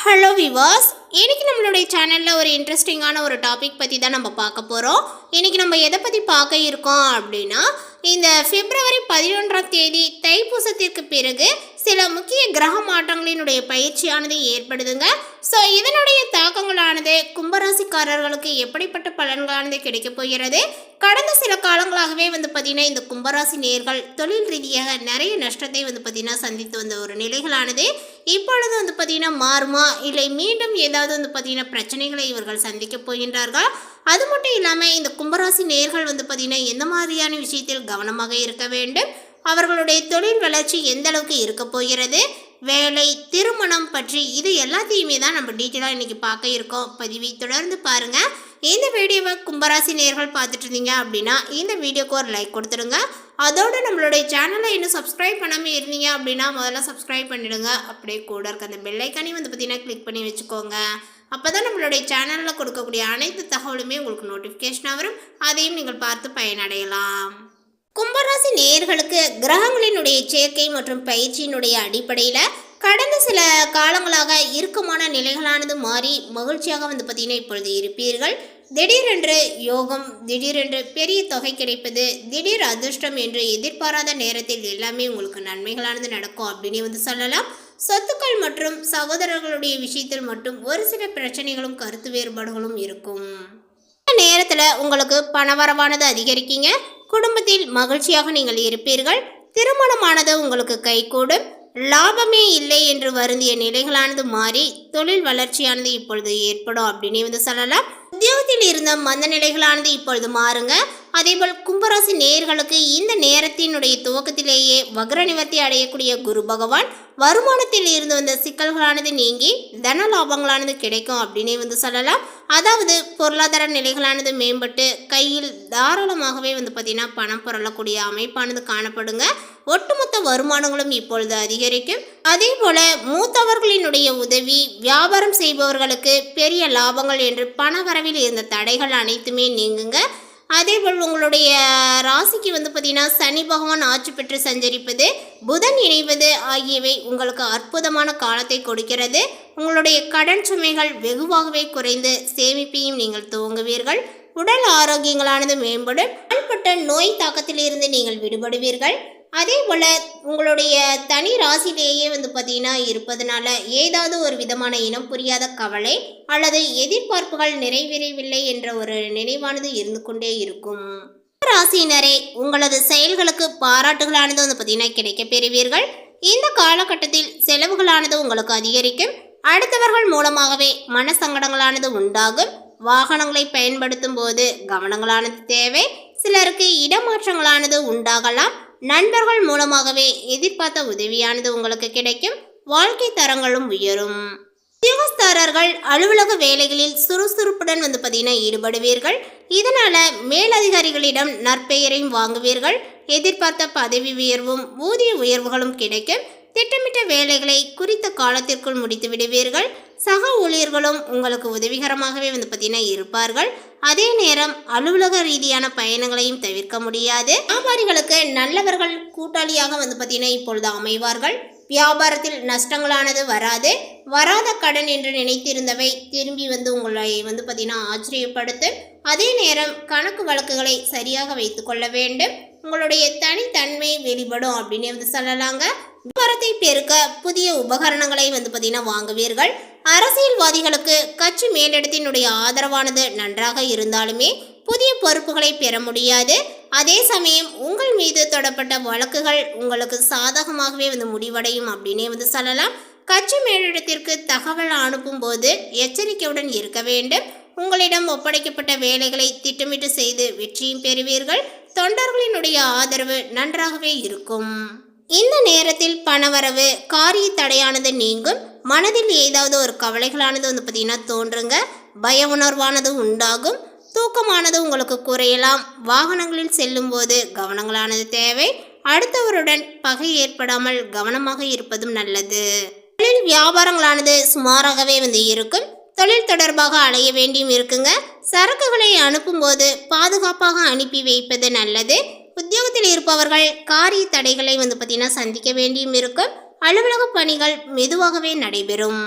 hello viewers. இன்னைக்கு நம்மளுடைய சேனலில் ஒரு இன்ட்ரெஸ்டிங்கான ஒரு டாபிக் பற்றி தான் நம்ம பார்க்க போகிறோம் இன்னைக்கு நம்ம எதை பற்றி பார்க்க இருக்கோம் அப்படின்னா இந்த பிப்ரவரி பதினொன்றாம் தேதி தைப்பூசத்திற்கு பிறகு சில முக்கிய கிரக மாற்றங்களினுடைய பயிற்சியானது ஏற்படுதுங்க. ஸோ இதனுடைய தாக்கங்களானது கும்பராசிக்காரர்களுக்கு எப்படிப்பட்ட பலன்களானது கிடைக்கப் போகிறது? கடந்த சில காலங்களாகவே வந்து பார்த்தீங்கன்னா இந்த கும்பராசி நேர்கள் தொழில் ரீதியாக நிறைய நஷ்டத்தை வந்து பார்த்தீங்கன்னா சந்தித்து வந்த ஒரு நிலைகளானது. இப்பொழுது வந்து பார்த்தீங்கன்னா மாறுமா? இல்லை மீண்டும் ஏதாவது வந்து பார்த்தீங்கன்னா பிரச்சனைகளை இவர்கள் சந்திக்க போகின்றார்கள். அது மட்டும் இல்லாமல் இந்த கும்பராசி நேர்கள் வந்து பார்த்தீங்கன்னா எந்த மாதிரியான விஷயத்தில் கவனமாக இருக்க வேண்டும்? அவர்களுடைய தொழில் வளர்ச்சி எந்த அளவுக்கு இருக்க போகிறது? வேலை திருமணம் பற்றி இது எல்லாத்தையுமே தான் நம்ம டீட்டெயிலாக இன்றைக்கி பார்க்க இருக்கோம். பதிவை தொடர்ந்து பாருங்கள் இந்த வீடியோவை கும்பராசி நேர்கள் பார்த்துட்டு இருந்தீங்க அப்படின்னா இந்த வீடியோக்கு ஒரு லைக் கொடுத்துருங்க அதோடு நம்மளுடைய சேனலை இன்னும் சப்ஸ்கிரைப் பண்ணாமல் இருந்தீங்க அப்படின்னா முதல்ல சப்ஸ்கிரைப் பண்ணிவிடுங்க அப்படியே கூட இருக்க அந்த பெல்லைக்கானையும் வந்து பார்த்தீங்கன்னா கிளிக் பண்ணி வச்சுக்கோங்க. அப்போ தான் நம்மளுடைய சேனலில் கொடுக்கக்கூடிய அனைத்து தகவலுமே உங்களுக்கு நோட்டிஃபிகேஷனாக வரும். அதையும் நீங்கள் பார்த்து பயனடையலாம். கும்பராசி நேயர்களுக்கு கிரகங்களினுடைய சேர்க்கை மற்றும் பயிற்சியினுடைய அடிப்படையில் கடந்த சில காலங்களாக இறுக்கமான நிலைகளானது மாறி மகிழ்ச்சியாக வந்து பார்த்தீங்கன்னா இப்பொழுது இருப்பீர்கள். திடீரென்று யோகம் திடீரென்று பெரிய தொகை கிடைப்பது திடீர் அதிர்ஷ்டம் என்று எதிர்பாராத நேரத்தில் எல்லாமே உங்களுக்கு நன்மைகளானது நடக்கும் அப்படின்னு வந்து சொல்லலாம். சொத்துக்கள் மற்றும் சகோதரர்களுடைய விஷயத்தில் மட்டும் ஒரு சில பிரச்சனைகளும் கருத்து வேறுபாடுகளும் இருக்கும். நேரத்தில் உங்களுக்கு பணவரவானது அதிகரிக்கீங்க. குடும்பத்தில் மகிழ்ச்சியாக நீங்கள் இருப்பீர்கள். திருமணமானது உங்களுக்கு கைகூடும். லாபமே இல்லை என்று வருந்திய நிலைகளானது மாறி தொழில் வளர்ச்சியானது இப்பொழுது ஏற்படும் அப்படின்னு வந்து சொல்லலாம். உத்தியோகத்தில் இருந்த மந்த நிலைகளானது இப்பொழுது மாறுங்க. அதேபோல் கும்பராசி நேயர்களுக்கு இந்த நேரத்தினுடைய துவக்கத்திலேயே வக்ர நிவர்த்தி அடையக்கூடிய குரு பகவான் வருமானத்தில் இருந்து வந்த சிக்கல்களானது நீங்கி தன லாபங்களானது கிடைக்கும் அப்படின்னே வந்து சொல்லலாம். அதாவது பொருளாதார நிலைகளானது மேம்பட்டு கையில் தாராளமாகவே வந்து பார்த்திங்கன்னா பணம் புரளக்கூடிய அமைப்பானது காணப்படுங்க. ஒட்டுமொத்த வருமானங்களும் இப்பொழுது அதிகரிக்கும். அதே போல மூத்தவர்களினுடைய உதவி வியாபாரம் செய்பவர்களுக்கு பெரிய லாபங்கள் என்று பண வரவில் இருந்த தடைகள் அனைத்துமே நீங்குங்க. அதேபோல் உங்களுடைய ராசிக்கு வந்து பார்த்தீங்கன்னா சனி பகவான் ஆட்சி பெற்று சஞ்சரிப்பது புதன் இணைவது ஆகியவை உங்களுக்கு அற்புதமான காலத்தை கொடுக்கிறது. உங்களுடைய கடன் சுமைகள் வெகுவாகவே குறைந்து சேமிப்பையும் நீங்கள் துவங்குவீர்கள். உடல் ஆரோக்கியங்களானது மேம்படும். நாள்பட்ட நோய் தாக்கத்திலிருந்து நீங்கள் விடுபடுவீர்கள். அதே போல் உங்களுடைய தனி ராசியிலேயே வந்து பார்த்தீங்கன்னா இருப்பதனால ஏதாவது ஒரு விதமான இனம் புரியாத கவலை அல்லது எதிர்பார்ப்புகள் நிறைவேறவில்லை என்ற ஒரு நினைவானது இருந்து கொண்டே இருக்கும். ராசியினரே உங்களது செயல்களுக்கு பாராட்டுகளானது வந்து பார்த்தீங்கன்னா கிடைக்க பெறுவீர்கள். இந்த காலகட்டத்தில் செலவுகளானது உங்களுக்கு அதிகரிக்கும். அடுத்தவர்கள் மூலமாகவே மனசங்கடங்களானது உண்டாகும். வாகனங்களை பயன்படுத்தும் போது கவனங்களானது தேவை. சிலருக்கு இடமாற்றங்களானது உண்டாகலாம். நண்பர்கள் மூலமாகவே எதிர்பார்த்த உதவியானது உங்களுக்கு கிடைக்கும். வாழ்க்கை தரங்களும் உயரும். உத்தியோகஸ்தாரர்கள் அலுவலக வேலைகளில் சுறுசுறுப்புடன் வந்து பார்த்தீங்கன்னா ஈடுபடுவீர்கள். இதனால மேலதிகாரிகளிடம் நற்பெயரையும் வாங்குவீர்கள். எதிர்பார்த்த பதவி உயர்வும் ஊதிய உயர்வுகளும் கிடைக்கும். திட்டமிட்ட வேலைகளை குறித்த காலத்திற்குள் முடித்து விடுவீர்கள் சக ஊழியர்களும் உங்களுக்கு உதவிகரமாகவே வந்து பார்த்தீங்கன்னா இருப்பார்கள். அதே நேரம் அலுவலக ரீதியான பயணங்களையும் தவிர்க்க முடியாது. வியாபாரிகளுக்கு நல்லவர்கள் கூட்டாளியாக வந்து பார்த்தீங்கன்னா இப்பொழுது அமைவார்கள். வியாபாரத்தில் நஷ்டங்களானது வராது. வராத கடன் என்று நினைத்திருந்தவை திரும்பி வந்து உங்களை வந்து பார்த்தீங்கன்னா ஆச்சரியப்படுத்தும். அதே நேரம் கணக்கு வழக்குகளை சரியாக வைத்துக்கொள்ள வேண்டும். உங்களுடைய தனித்தன்மை வெளிப்படும் அப்படின்னு வந்து சொல்லலாங்க. வியாபாரத்தை பெருக்க புதிய உபகரணங்களை வந்து பார்த்தீங்கன்னா வாங்குவீர்கள். அரசியல்வாதிகளுக்கு கட்சி மேலிடத்தினுடைய ஆதரவானது நன்றாக இருந்தாலுமே புதிய பொறுப்புகளை பெற முடியாது. அதே சமயம் உங்கள் மீது தொடப்பட்ட வழக்குகள் உங்களுக்கு சாதகமாகவே வந்து முடிவடையும் அப்படின்னே வந்து சொல்லலாம். கட்சி மேலிடத்திற்கு தகவல் அனுப்பும்போது எச்சரிக்கையுடன் இருக்க வேண்டும். உங்களிடம் ஒப்படைக்கப்பட்ட வேலைகளை திட்டமிட்டு செய்து வெற்றியும் பெறுவீர்கள். தொண்டர்களினுடைய ஆதரவு நன்றாகவே இருக்கும். இந்த நேரத்தில் பணவரவு காரிய தடையானது நீங்கும். மனதில் ஏதாவது ஒரு கவலைகளானது வந்து பார்த்தீங்கன்னா தோன்றுங்க. பய உணர்வானது உண்டாகும். தூக்கமானது உங்களுக்கு குறையலாம். வாகனங்களில் செல்லும்போது கவனங்களானது தேவை. அடுத்தவருடன் பகை ஏற்படாமல் கவனமாக இருப்பதும் நல்லது. தொழில் வியாபாரங்களானது சுமாராகவே வந்து இருக்கும். தொழில் தொடர்பாக அலைய வேண்டியும் இருக்குங்க. சரக்குகளை அனுப்பும்போது பாதுகாப்பாக அனுப்பி வைப்பது நல்லது. உத்தியோகத்தில் இருப்பவர்கள் காரிய தடைகளை வந்து பார்த்தீங்கன்னா சந்திக்க வேண்டியும் இருக்கும். அலுவலக பணிகள் மெதுவாகவே நடைபெறும்.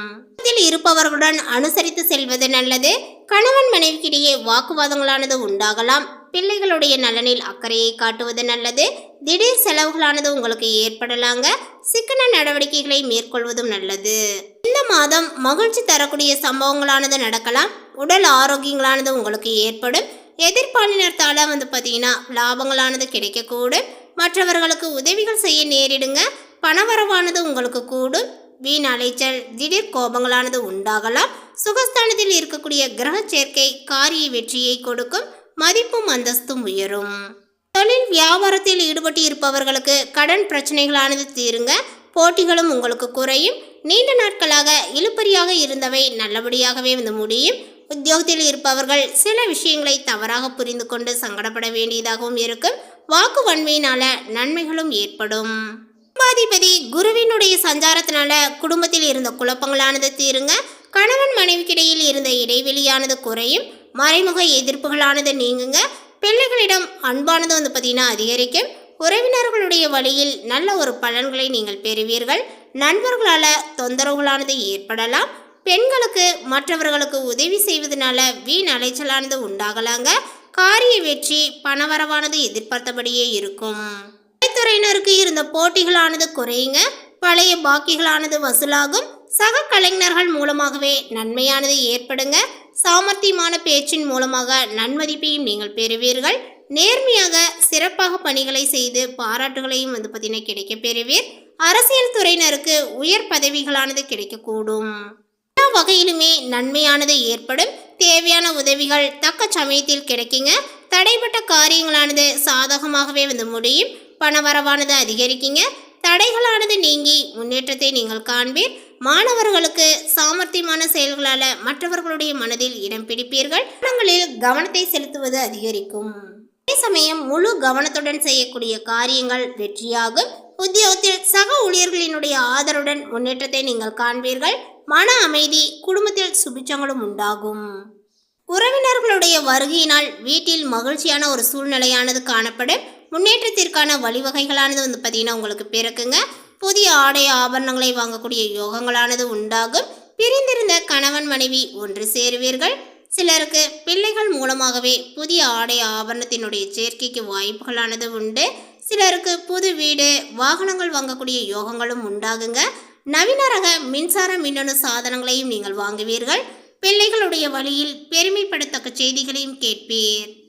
இருப்பவர்களுடன் அனுசரித்து செல்வது நல்லது. கணவன் மனைவிக்கிடையே வாக்குவாதங்களானது உண்டாகலாம். பிள்ளைகளுடைய நலனில் அக்கறையை காட்டுவது நல்லது. திடீர் செலவுகளானது உங்களுக்கு ஏற்படலாங்க. சிக்கன நடவடிக்கைகளை மேற்கொள்வதும் நல்லது. இந்த மாதம் மகிழ்ச்சி தரக்கூடிய சம்பவங்களானது நடக்கலாம். உடல் ஆரோக்கியங்களானது உங்களுக்கு ஏற்படும். எதிர்பாலினத்தால வந்து பார்த்தீங்கன்னா லாபங்களானது கிடைக்கக்கூடும். மற்றவர்களுக்கு உதவிகள் செய்ய நேரிடுங்க. பணவரவானது உங்களுக்கு கூடும். வீண் அலைச்சல் திடீர் கோபங்களானது உண்டாகலாம். சுகஸ்தானத்தில் இருக்கக்கூடிய கிரக சேர்க்கை காரிய வெற்றியை கொடுக்கும். மதிப்பும் அந்தஸ்தும் உயரும். தொழில் வியாபாரத்தில் ஈடுபட்டு இருப்பவர்களுக்கு கடன் பிரச்சனைகளானது தீருங்க. போட்டிகளும் உங்களுக்கு குறையும். நீண்ட நாட்களாக இழுப்பறியாக இருந்தவை நல்லபடியாகவே வந்து முடியும். உத்தியோகத்தில் இருப்பவர்கள் சில விஷயங்களை தவறாக புரிந்து கொண்டு சங்கடப்பட வேண்டியதாகவும் இருக்கும். வாக்கு வன்மையினால நன்மைகளும் ஏற்படும். குடும்பாதிபதி குருவினுடைய சஞ்சாரத்தினால குடும்பத்தில் இருந்த குழப்பங்களானது தீருங்க. கணவன் மனைவிக்கிடையில் இருந்த இடைவெளியானது குறையும். மறைமுக எதிர்ப்புகளானது நீங்குங்க. பிள்ளைகளிடம் அன்பானது வந்து பார்த்தீங்கன்னா அதிகரிக்கும். உறவினர்களுடைய வழியில் நல்ல ஒரு பலன்களை நீங்கள் பெறுவீர்கள். நண்பர்களால் தொந்தரவுகளானது ஏற்படலாம். பெண்களுக்கு மற்றவர்களுக்கு உதவி செய்வதனால வீண் அலைச்சலானது உண்டாகலாங்க. காரிய வெற்றி பணவரவானது எதிர்பார்த்தபடியே இருக்கும். கலைத்துறையினருக்கு இருந்த போட்டிகளானது குறையுங்க பழைய பாக்கிகளானது வசூலாகும். சக கலைஞர்கள் மூலமாகவே நன்மையானது ஏற்படுங்க. சாமர்த்தியமான பேச்சின் மூலமாக நன்மதிப்பையும் நீங்கள் பெறுவீர்கள். நேர்மையாக சிறப்பாக பணிகளை செய்து பாராட்டுகளையும் வந்து பார்த்தீங்கன்னா கிடைக்க பெறுவீர். அரசியல் துறையினருக்கு உயர் பதவிகளானது கிடைக்கக்கூடும். எல்லா வகையிலுமே நன்மையானது ஏற்படும். தேவையான உதவிகள் தக்க சமயத்தில் கிடைக்குங்க. தடைப்பட்ட காரியங்களானது சாதகமாகவே வந்து முடியும். பணவரவானது அதிகரிக்குங்க. தடைகளானது நீங்கி முன்னேற்றத்தை நீங்கள் காண்பீர். மாணவர்களுக்கு சாமர்த்தியமான செயல்களால் மற்றவர்களுடைய மனதில் இடம் பிடிப்பீர்கள். கவனத்தை செலுத்துவது அதிகரிக்கும். அதே சமயம் முழு கவனத்துடன் செய்யக்கூடிய காரியங்கள் வெற்றியாகும். உத்தியோகத்தில் சக ஊழியர்களினுடைய ஆதரவுடன் முன்னேற்றத்தை நீங்கள் காண்பீர்கள். மன அமைதி குடும்பத்தில் சுபிச்சங்களும் உண்டாகும். உறவினர்களுடைய வருகையினால் வீட்டில் மகிழ்ச்சியான ஒரு சூழ்நிலையானது காணப்படும். முன்னேற்றத்திற்கான வழிவகைகளானது வந்து பார்த்தீங்கன்னா உங்களுக்கு பிறக்குங்க. புதிய ஆடை ஆபரணங்களை வாங்கக்கூடிய யோகங்களானது உண்டாகும். பிரிந்திருந்த கணவன் மனைவி ஒன்று சேருவீர்கள். சிலருக்கு பிள்ளைகள் மூலமாகவே புதிய ஆடை ஆபரணத்தினுடைய சேர்க்கைக்கு வாய்ப்புகளானது உண்டு. சிலருக்கு புது வீடு வாகனங்கள் வாங்கக்கூடிய யோகங்களும் உண்டாகுங்க. நவீன ரக மின்சார மின்னணு சாதனங்களையும் நீங்கள் வாங்குவீர்கள். பிள்ளைகளுடைய வழியில் பெருமைப்படத்தக்க செய்திகளையும் கேட்பீர்.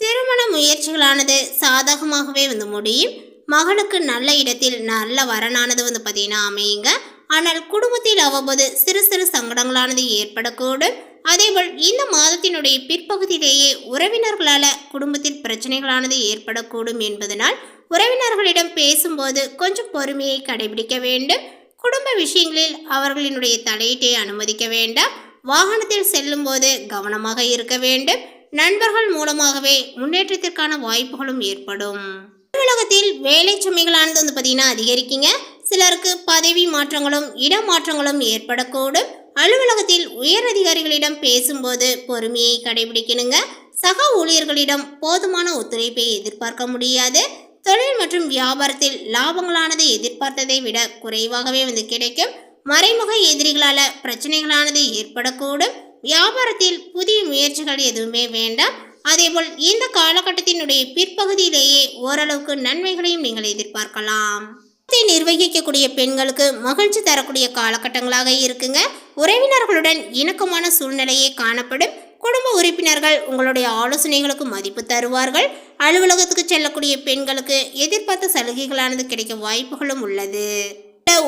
திருமண முயற்சிகளானது சாதகமாகவே வந்து முடியும். மகனுக்கு நல்ல இடத்தில் நல்ல வரனானது வந்து பார்த்தீங்கன்னா அமையுங்க. ஆனால் குடும்பத்தில் அவ்வப்போது சிறு சிறு சங்கடங்களானது ஏற்படக்கூடும். அதேபோல் இந்த மாதத்தினுடைய பிற்பகுதியிலேயே உறவினர்களால் குடும்பத்தில் பிரச்சனைகளானது ஏற்படக்கூடும் என்பதனால் உறவினர்களிடம் பேசும்போது கொஞ்சம் பொறுமையை கடைபிடிக்க வேண்டும். குடும்ப விஷயங்களில் அவர்களினுடைய தலையீட்டை அனுமதிக்க வேண்டாம். வாகனத்தில் செல்லும்போது கவனமாக இருக்க வேண்டும். நண்பர்கள் மூலமாகவே முன்னேற்றத்திற்கான வாய்ப்புகளும் ஏற்படும். அலுவலகத்தில் வேலை சுமைகளானது வந்து பார்த்தீங்கன்னா அதிகரிக்குங்க. சிலருக்கு பதவி மாற்றங்களும் இடமாற்றங்களும் ஏற்படக்கூடும். அலுவலகத்தில் உயர் அதிகாரிகளிடம் பேசும்போது பொறுமையை கடைபிடிக்கணுங்க. சக ஊழியர்களிடம் போதுமான ஒத்துழைப்பை எதிர்பார்க்க முடியாது. தொழில் மற்றும் வியாபாரத்தில் லாபங்களானது எதிர்பார்த்ததை விட குறைவாகவே வந்து கிடைக்கும். மறைமுக எதிரிகளால் பிரச்சனைகளானது ஏற்படக்கூடும். வியாபாரத்தில் புதிய முயற்சிகள் எதுவுமே வேண்டாம். அதேபோல் இந்த காலகட்டத்தினுடைய பிற்பகுதியிலேயே ஓரளவுக்கு நன்மைகளையும் நீங்கள் எதிர்பார்க்கலாம். குடும்பத்தை நிர்வகிக்கக்கூடிய பெண்களுக்கு மகிழ்ச்சி தரக்கூடிய காலகட்டங்களாக இருக்குங்க. உறவினர்களுடன் இணக்கமான சூழ்நிலையே காணப்படும். குடும்ப உறுப்பினர்கள் உங்களுடைய ஆலோசனைகளுக்கு மதிப்பு தருவார்கள். அலுவலகத்துக்கு செல்லக்கூடிய பெண்களுக்கு எதிர்பார்த்த சலுகைகளானது கிடைக்க வாய்ப்புகளும் உள்ளது.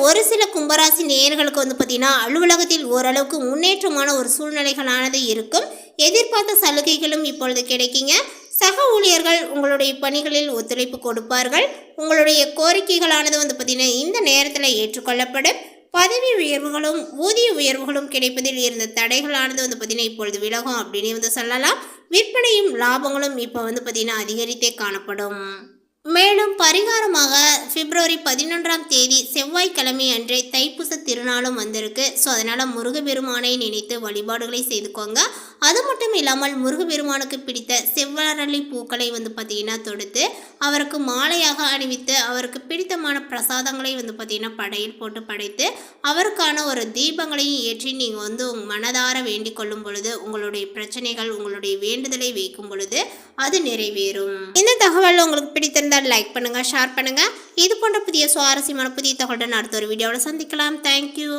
ஒரு சில கும்பராசி நேயர்களுக்கு வந்து பார்த்தீங்கன்னா அலுவலகத்தில் ஓரளவுக்கு முன்னேற்றமான ஒரு சூழ்நிலைகளானது இருக்கும். எதிர்பார்த்த சலுகைகளும் இப்பொழுது கிடைக்குங்க. சக ஊழியர்கள் உங்களுடைய பணிகளில் ஒத்துழைப்பு கொடுப்பார்கள். உங்களுடைய கோரிக்கைகளானது வந்து பார்த்தீங்கன்னா இந்த நேரத்தில் ஏற்றுக்கொள்ளப்படும். பதவி உயர்வுகளும் ஊதிய உயர்வுகளும் கிடைப்பதில் இருந்த தடைகளானது வந்து பார்த்தீங்கன்னா இப்பொழுது விலகும் அப்படின்னு வந்து சொல்லலாம். விற்பனையும் லாபங்களும் இப்போ வந்து பார்த்தீங்கன்னா அதிகரித்தே காணப்படும். மேலும் பரிகாரமாக பிப்ரவரி பதினொன்றாம் தேதி செவ்வாய்க்கிழமை அன்றே தைப்பூச திருநாளும் வந்திருக்கு. ஸோ அதனால் முருகப்பெருமானை நினைத்து வழிபாடுகளை செய்துக்கோங்க. அது மட்டும் இல்லாமல் முருகப்பெருமானுக்கு பிடித்த செவ்வரளி பூக்களை வந்து பார்த்திங்கன்னா தொடுத்து அவருக்கு மாலையாக அணிவித்து அவருக்கு பிடித்தமான பிரசாதங்களை வந்து பார்த்திங்கன்னா படையில் போட்டு படைத்து அவருக்கான ஒரு தீபங்களையும் ஏற்றி நீங்கள் வந்து உங்கள் மனதார வேண்டிக் கொள்ளும் பொழுது உங்களுடைய பிரச்சனைகள் உங்களுடைய வேண்டுதலை வைக்கும் பொழுது அது நிறைவேறும். இந்த தகவல் உங்களுக்கு பிடித்திருந்தால் லைக் பண்ணுங்கள் ஷேர் பண்ணுங்கள் இது போன்ற புதிய சுவாரஸ்யமான புதிய தகவலுடன் அடுத்த ஒரு வீடியோவில் சந்திக்கலாம். தேங்க்யூ